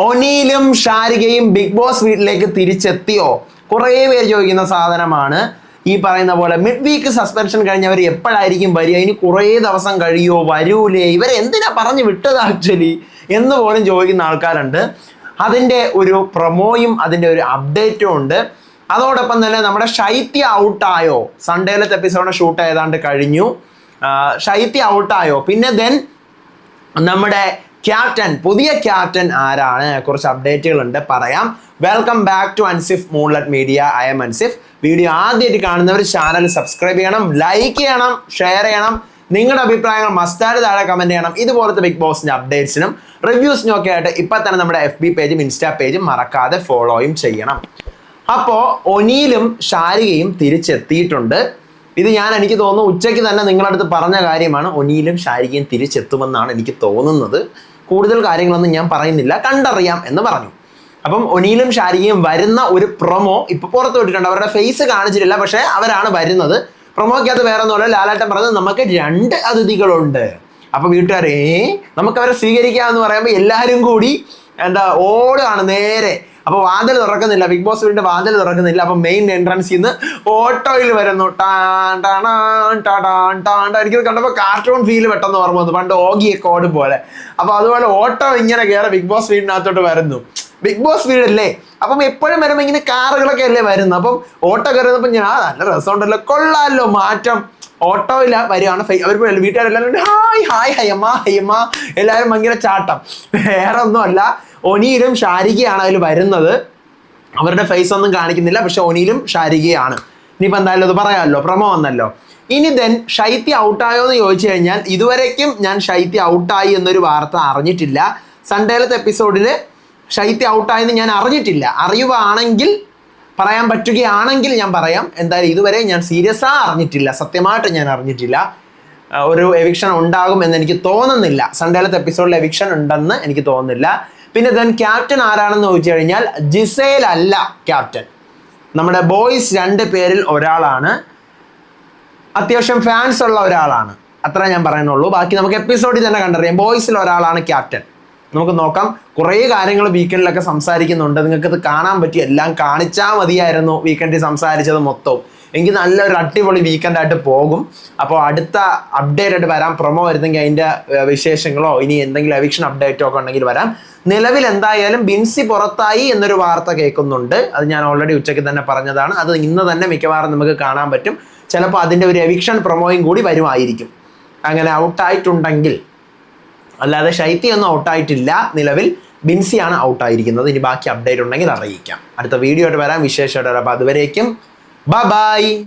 ഒനീലും ഷാരികയും big boss വീട്ടിലേക്ക് തിരിച്ചെത്തിയോ? കുറേ പേര് ചോദിക്കുന്ന സാധനമാണ്. ഈ പറയുന്ന പോലെ മിഡ് വീക്ക് സസ്പെൻഷൻ കഴിഞ്ഞവർ എപ്പോഴായിരിക്കും വരിക? ഇനി കുറേ ദിവസം കഴിയോ? വരൂലേ? ഇവരെ എന്തിനാ പറഞ്ഞു വിട്ടത് ആക്ച്വലി എന്ന് പോലും ചോദിക്കുന്ന ആൾക്കാരുണ്ട്. അതിന്റെ ഒരു പ്രൊമോയും അതിന്റെ ഒരു അപ്ഡേറ്റും ഉണ്ട്. അതോടൊപ്പം തന്നെ നമ്മുടെ ശൈത്യ ഔട്ടായോ? സൺഡേയിലത്തെ എപ്പിസോഡ് ഷൂട്ട് ഏതാണ്ട് കഴിഞ്ഞു. ശൈത്യ ഔട്ടായോ? പിന്നെ ദെൻ നമ്മുടെ ക്യാപ്റ്റൻ പുതിയ ക്യാപ്റ്റൻ ആരാണ്? കുറച്ച് അപ്ഡേറ്റുകൾ ഉണ്ട് പറയാം. Welcome back to Ansif moonlet media I'm Ansif video ആദ്യമായിട്ട് കാണുന്നവർ ചാനൽ സബ്സ്ക്രൈബ് ചെയ്യണം ലൈക്ക് ചെയ്യണം ഷെയർ ചെയ്യണം. നിങ്ങളുടെ അഭിപ്രായങ്ങൾ മസ്റ്റാഡ് താഴെ കമന്റ് ചെയ്യണം. ഇതുപോലത്തെ ബിഗ് ബോസിന്റെ അപ്ഡേറ്റ്സിനും റിവ്യൂസിനും ഒക്കെ ആയിട്ട് ഇപ്പൊ തന്നെ നമ്മുടെ എഫ് ബി പേജും ഇൻസ്റ്റാ പേജും മറക്കാതെ ഫോളോയും ചെയ്യണം. അപ്പോൾ ഒനിയിലും ഷാരികയും തിരിച്ചെത്തിയിട്ടുണ്ട്. ഇത് ഞാൻ എനിക്ക് തോന്നുന്നു ഉച്ചയ്ക്ക് തന്നെ നിങ്ങളടുത്ത് പറഞ്ഞ കാര്യമാണ്. ഒനിയിലും ഷാരികയും തിരിച്ചെത്തുമെന്നാണ് എനിക്ക് തോന്നുന്നത്. കൂടുതൽ കാര്യങ്ങളൊന്നും ഞാൻ പറയുന്നില്ല. കണ്ടറിയാം എന്ന് പറഞ്ഞു. അപ്പം ഒനിയിലും ഷാരികയും വരുന്ന ഒരു പ്രൊമോ ഇപ്പൊ പുറത്ത് വിട്ടിട്ടുണ്ട്. അവരുടെ ഫേസ് കാണിച്ചിട്ടില്ല പക്ഷെ അവരാണ് വരുന്നത്. പ്രൊമോക്കകത്ത് വേറെ ഒന്നുമല്ല. ലാലാട്ടൻ പറഞ്ഞത് നമുക്ക് രണ്ട് അതിഥികളുണ്ട്. അപ്പൊ വീട്ടുകാരെ നമുക്ക് അവരെ സ്വീകരിക്കാമെന്ന് പറയുമ്പോൾ എല്ലാവരും കൂടി എന്താ ഓടുകയാണ് നേരെ. അപ്പൊ വാതിൽ തുറക്കുന്നില്ല. ബിഗ് ബോസ് വീടിന്റെ വാതിൽ തുറക്കുന്നില്ല. അപ്പൊ മെയിൻ എൻട്രൻസിൽ നിന്ന് ഓട്ടോയിൽ വരുന്നു. ടാൻ കണ്ടപ്പോ കണ്ടപ്പോൾ കാർട്ടൂൺ ഫീൽ പെട്ടെന്ന് ഓർമ്മ വന്നു. പണ്ട് ഓഗി കോഡ് പോലെ. അപ്പൊ അതുപോലെ ഓട്ടോ ഇങ്ങനെ കയറി ബിഗ് ബോസ് വീടിനകത്തോട്ട് വരുന്നു. ബിഗ് ബോസ് വീടല്ലേ? അപ്പം എപ്പോഴും വരുമ്പോൾ ഇങ്ങനെ കാറുകളൊക്കെ അല്ലേ വരുന്നത്? അപ്പം ഓട്ടോ കയറുന്നപ്പോൾ ഞാൻ നല്ല രസമുണ്ടല്ലോ. കൊള്ളാമല്ലോ മാറ്റം. ഓട്ടോയില വരികയാണ്. ഫൈ- അവർ വീട്ടുകാരെല്ലാവരും ഹായ് ഹായ് ഹയമ്മ ഹയമ്മ എല്ലാവരും ഭയങ്കര ചാട്ടം. വേറെ ഒന്നുമല്ല ഒനിയിലും ഷാരികയാണ് അതിൽ വരുന്നത്. അവരുടെ ഫേസ് ഒന്നും കാണിക്കുന്നില്ല പക്ഷെ ഒനിയിലും ഷാരികയാണ്. ഇനിയിപ്പോൾ എന്തായാലും അത് പറയാമല്ലോ പ്രമോ വന്നല്ലോ. ഇനി ദെൻ ശൈത്യ ഔട്ടായോ എന്ന് ചോദിച്ചു കഴിഞ്ഞാൽ ഇതുവരേക്കും ഞാൻ ശൈത്യ ഔട്ടായി എന്നൊരു വാർത്ത അറിഞ്ഞിട്ടില്ല. സൺഡേലത്തെ എപ്പിസോഡിൽ ശൈത്യ ഔട്ടായെന്ന് ഞാൻ അറിഞ്ഞിട്ടില്ല. അറിയുവാണെങ്കിൽ പറയാൻ പറ്റുകയാണെങ്കിൽ ഞാൻ പറയാം. എന്തായാലും ഇതുവരെ ഞാൻ സീരിയസ് അറിഞ്ഞിട്ടില്ല. സത്യമായിട്ട് ഞാൻ അറിഞ്ഞിട്ടില്ല. ഒരു എവിക്ഷൻ ഉണ്ടാകും എന്ന് എനിക്ക് തോന്നുന്നില്ല. സൺഡേലത്തെ എപ്പിസോഡിൽ എവിക്ഷൻ ഉണ്ടെന്ന് എനിക്ക് തോന്നുന്നില്ല. പിന്നെ ദെൻ ക്യാപ്റ്റൻ ആരാണെന്ന് ചോദിച്ചു കഴിഞ്ഞാൽ ജിസേൽ അല്ല ക്യാപ്റ്റൻ നമ്മുടെ ബോയ്സ് രണ്ട് പേരിൽ ഒരാളാണ്. അത്യാവശ്യം ഫാൻസ് ഉള്ള ഒരാളാണ്. അത്ര ഞാൻ പറയുന്നുള്ളൂ. ബാക്കി നമുക്ക് എപ്പിസോഡിൽ തന്നെ കണ്ടറിയാം. ബോയ്സിൽ ഒരാളാണ് ക്യാപ്റ്റൻ നമുക്ക് നോക്കാം. കുറേ കാര്യങ്ങൾ വീക്കെൻഡിലൊക്കെ സംസാരിക്കുന്നുണ്ട്. നിങ്ങൾക്ക് കാണാൻ പറ്റി. എല്ലാം കാണിച്ചാൽ മതിയായിരുന്നു വീക്കെൻഡിൽ സംസാരിച്ചത് മൊത്തവും. എനിക്ക് നല്ലൊരു അടിപൊളി വീക്കെൻഡായിട്ട് പോകും. അപ്പോൾ അടുത്ത അപ്ഡേറ്റ് ആയിട്ട് വരാം. പ്രൊമോ വരുന്നെങ്കിൽ അതിന്റെ വിശേഷങ്ങളോ ഇനി എന്തെങ്കിലും എവിക്ഷൻ അപ്ഡേറ്റോ ഒക്കെ ഉണ്ടെങ്കിൽ വരാം. നിലവിൽ എന്തായാലും ബിൻസി പുറത്തായി എന്നൊരു വാർത്ത കേൾക്കുന്നുണ്ട്. അത് ഞാൻ ഓൾറെഡി ഉച്ചയ്ക്ക് തന്നെ പറഞ്ഞതാണ്. അത് ഇന്ന് തന്നെ മിക്കവാറും നമുക്ക് കാണാൻ പറ്റും. ചിലപ്പോൾ അതിന്റെ ഒരു എവിക്ഷൻ പ്രൊമോയും കൂടി വരുമായിരിക്കും. അങ്ങനെ ഔട്ടായിട്ടുണ്ടെങ്കിൽ അല്ലാതെ ശൈത്യ ഒന്നും ഔട്ടായിട്ടില്ല നിലവിൽ ബിൻസിയാണ് ഔട്ടായിരിക്കുന്നത് ഇനി ബാക്കി അപ്ഡേറ്റ് ഉണ്ടെങ്കിൽ അറിയിക്കാം. അടുത്ത വീഡിയോ ആയിട്ട് വരാം. വിശേഷമായിട്ട് വരാം. അപ്പോൾ അതുവരേക്കും ബൈ